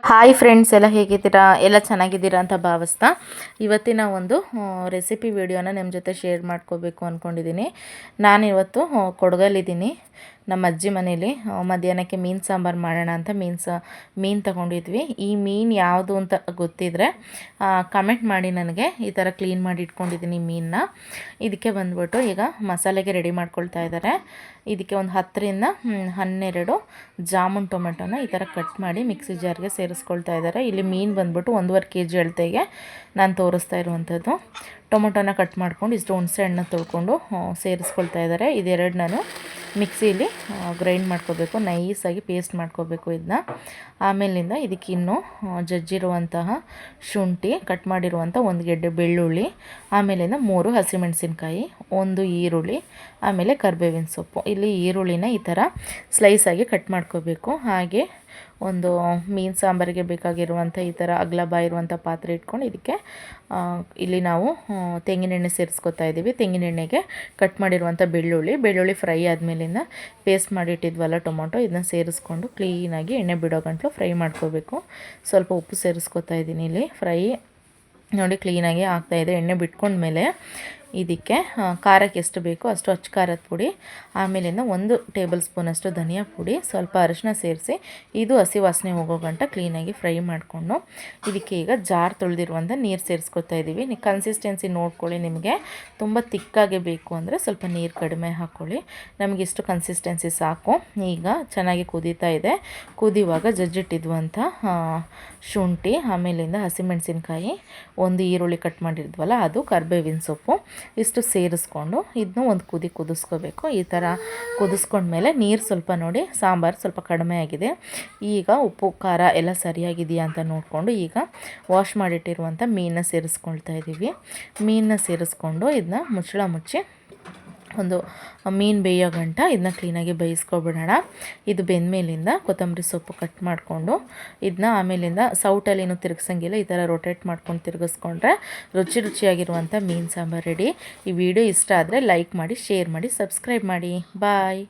Hi friends ಎಲ್ಲ ಹೇಗಿದ್ದೀರಾ? ಎಲ್ಲ ಚೆನ್ನಾಗಿದ್ದೀರಾ ಅಂತ ಭಾವಿಸ್ತಾ ಇವತ್ತಿನ ಒಂದು ರೆಸಿಪಿ ವಿಡಿಯೋನ ನಿಮ್ಮ ಜೊತೆ ಶೇರ್ ಮಾಡ್ಕೋಬೇಕು ಅಂದ್ಕೊಂಡಿದ್ದೀನಿ ನಾನಿವತ್ತು ಕೊಡಗಲ್ಲಿದ್ದೀನಿ ನಮ್ಮ ಅಜ್ಜಿ ಮನೇಲಿ ಮಧ್ಯಾಹ್ನಕ್ಕೆ ಮೀನು ಸಾಂಬಾರು ಮಾಡೋಣ ಅಂತ ಮೀನು ಸಾ ಮೀನು ತಗೊಂಡಿದ್ವಿ. ಈ ಮೀನು ಯಾವುದು ಅಂತ ಗೊತ್ತಿದ್ರೆ ಕಮೆಂಟ್ ಮಾಡಿ ನನಗೆ. ಈ ಥರ ಕ್ಲೀನ್ ಮಾಡಿ ಇಟ್ಕೊಂಡಿದ್ದೀನಿ ಮೀನನ್ನ. ಇದಕ್ಕೆ ಬಂದ್ಬಿಟ್ಟು ಈಗ ಮಸಾಲೆಗೆ ರೆಡಿ ಮಾಡ್ಕೊಳ್ತಾ ಇದ್ದಾರೆ. ಇದಕ್ಕೆ ಒಂದು ಹತ್ತರಿಂದ ಹನ್ನೆರಡು ಜಾಮೂನ್ ಟೊಮೆಟೊನ ಈ ಥರ ಕಟ್ ಮಾಡಿ ಮಿಕ್ಸಿ ಜಾರ್ಗೆ ಸೇರಿಸ್ಕೊಳ್ತಾ ಇದ್ದಾರೆ. ಇಲ್ಲಿ ಮೀನು ಬಂದ್ಬಿಟ್ಟು ಒಂದೂವರೆ ಕೆ ಜಿ ಅಳತೆಗೆ ನಾನು ತೋರಿಸ್ತಾ ಇರುವಂಥದ್ದು. ಟೊಮೊಟೊನ ಕಟ್ ಮಾಡ್ಕೊಂಡು ಇಷ್ಟು ಹುಣಸೆ ಹಣ್ಣು ತೊಳ್ಕೊಂಡು ಸೇರಿಸ್ಕೊಳ್ತಾ ಇದ್ದಾರೆ. ಇದೆರಡು ನಾನು ಮಿಕ್ಸಿಲಿ ಗ್ರೈಂಡ್ ಮಾಡ್ಕೋಬೇಕು ನೈಸಾಗಿ ಪೇಸ್ಟ್ ಮಾಡ್ಕೋಬೇಕು ಇದನ್ನ ಆಮೇಲಿಂದ ಇದಕ್ಕೆ ಇನ್ನೂ ಆ, ಜಜ್ಜಿರುವಂತಹ ಶುಂಠಿ ಕಟ್ ಮಾಡಿರುವಂಥ ಒಂದು ಗೆಡ್ಡೆ ಬೆಳ್ಳುಳ್ಳಿ ಆಮೇಲಿಂದ ಮೂರು ಹಸಿಮೆಣಸಿನ್ಕಾಯಿ ಒಂದು ಈರುಳ್ಳಿ ಆಮೇಲೆ ಕರ್ಬೇವಿನ ಸೊಪ್ಪು. ಇಲ್ಲಿ ಈರುಳ್ಳಿನ ಈ ಥರ ಸ್ಲೈಸಾಗಿ ಕಟ್ ಮಾಡ್ಕೋಬೇಕು. ಹಾಗೆ ಒಂದು ಮೀನು ಸಾಂಬಾರಿಗೆ ಬೇಕಾಗಿರುವಂಥ ಈ ಥರ ಅಗಲ ಬಾಯಿರುವಂಥ ಪಾತ್ರೆ ಇಟ್ಕೊಂಡು ಇದಕ್ಕೆ ಇಲ್ಲಿ ನಾವು ತೆಂಗಿನೆಣ್ಣೆ ಸೇರಿಸ್ಕೊತಾ ಇದ್ದೀವಿ. ತೆಂಗಿನೆಣ್ಣೆಗೆ ಕಟ್ ಮಾಡಿರುವಂಥ ಬೆಳ್ಳುಳ್ಳಿ ಬೆಳ್ಳುಳ್ಳಿ ಫ್ರೈ ಆದಮೇಲಿಂದ ಪೇಸ್ಟ್ ಮಾಡಿಟ್ಟಿದ್ವಲ್ಲ ಟೊಮೊಟೊ, ಇದನ್ನ ಸೇರಿಸ್ಕೊಂಡು ಕ್ಲೀನಾಗಿ ಎಣ್ಣೆ ಬಿಡೋ ಗಂಟಲು ಫ್ರೈ ಮಾಡ್ಕೋಬೇಕು. ಸ್ವಲ್ಪ ಉಪ್ಪು ಸೇರಿಸ್ಕೊತಾ ಇದ್ದೀನಿ ಇಲ್ಲಿ. ಫ್ರೈ ನೋಡಿ ಕ್ಲೀನಾಗಿ ಆಗ್ತಾಯಿದೆ ಎಣ್ಣೆ ಬಿಟ್ಕೊಂಡ್ಮೇಲೆ ಇದಕ್ಕೆ ಖಾರಕ್ಕೆ ಎಷ್ಟು ಬೇಕೋ ಅಷ್ಟು ಅಚ್ಚ ಖಾರದ ಪುಡಿ, ಆಮೇಲಿಂದ ಒಂದು ಟೇಬಲ್ ಸ್ಪೂನಷ್ಟು ಧನಿಯಾ ಪುಡಿ, ಸ್ವಲ್ಪ ಅರಿಶಿನ ಸೇರಿಸಿ, ಇದು ಹಸಿ ವಾಸನೆ ಹೋಗೋ ಗಂಟ ಕ್ಲೀನಾಗಿ ಫ್ರೈ ಮಾಡಿಕೊಂಡು, ಇದಕ್ಕೆ ಈಗ ಜಾರ್ ತೊಳೆದಿರುವಂಥ ನೀರು ಸೇರಿಸ್ಕೊತಾ ಇದ್ದೀವಿ ನೀವು ಕನ್ಸಿಸ್ಟೆನ್ಸಿ ನೋಡ್ಕೊಳ್ಳಿ ನಿಮಗೆ. ತುಂಬ ತಿಕ್ಕಾಗೆ ಬೇಕು ಅಂದರೆ ಸ್ವಲ್ಪ ನೀರು ಕಡಿಮೆ ಹಾಕ್ಕೊಳ್ಳಿ ನಮಗೆ ಇಷ್ಟು ಕನ್ಸಿಸ್ಟೆನ್ಸಿ ಸಾಕು. ಈಗ ಚೆನ್ನಾಗಿ ಕುದೀತಾ ಇದೆ. ಕುದಿಯುವಾಗ ಜಜ್ಜಿಟ್ಟಿದ್ವಂಥ ಶುಂಠಿ, ಆಮೇಲಿಂದ ಹಸಿಮೆಣಸಿನ್ಕಾಯಿ, ಒಂದು ಈರುಳ್ಳಿ ಕಟ್ ಮಾಡಿದ್ವಲ್ಲ, ಅದು ಕರ್ಬೇವಿನ ಸೊಪ್ಪು. ಇಷ್ಟು ಸೇರಿಸ್ಕೊಂಡು ಇದನ್ನು ಒಂದು ಕುದಿ ಕುದಿಸ್ಕೋಬೇಕು. ಈ ಥರ ಕುದಿಸ್ಕೊಂಡ್ಮೇಲೆ ನೀರು ಸ್ವಲ್ಪ ನೋಡಿ, ಸಾಂಬಾರು ಸ್ವಲ್ಪ ಕಡಿಮೆ ಆಗಿದೆ. ಈಗ ಉಪ್ಪು, ಖಾರ ಎಲ್ಲ ಸರಿಯಾಗಿದೆಯಾ ಅಂತ ನೋಡಿಕೊಂಡು ಈಗ ವಾಶ್ ಮಾಡಿಟ್ಟಿರುವಂಥ ಮೀನನ್ನ ಸೇರಿಸ್ಕೊಳ್ತಾ ಇದ್ದೀವಿ. ಮೀನನ್ನ ಸೇರಿಸ್ಕೊಂಡು ಇದನ್ನ ಮುಚ್ಚಳ ಮುಚ್ಚಿ ಒಂದು ಮೀನು ಬೇಯೋ ಗಂಟ ಇದನ್ನ ಕ್ಲೀನಾಗಿ ಬೇಯಿಸ್ಕೊಬಿಡೋಣ. ಇದು ಬೆಂದಮೇಲಿಂದ ಕೊತ್ತಂಬರಿ ಸೊಪ್ಪು ಕಟ್ ಮಾಡಿಕೊಂಡು ಇದನ್ನ ಆಮೇಲಿಂದ ಸೌಟಲ್ಲಿನೂ ತಿರುಗಿಸಂಗಿಲ್ಲ, ಈ ಥರ ರೊಟೇಟ್ ಮಾಡ್ಕೊಂಡು ತಿರುಗಿಸ್ಕೊಂಡ್ರೆ ರುಚಿ ರುಚಿಯಾಗಿರುವಂಥ ಮೀನು ಸಾಂಬಾರು ರೆಡಿ. ಈ ವಿಡಿಯೋ ಇಷ್ಟ ಆದರೆ ಲೈಕ್ ಮಾಡಿ ಶೇರ್ ಮಾಡಿ ಸಬ್ಸ್ಕ್ರೈಬ್ ಮಾಡಿ. ಬಾಯ್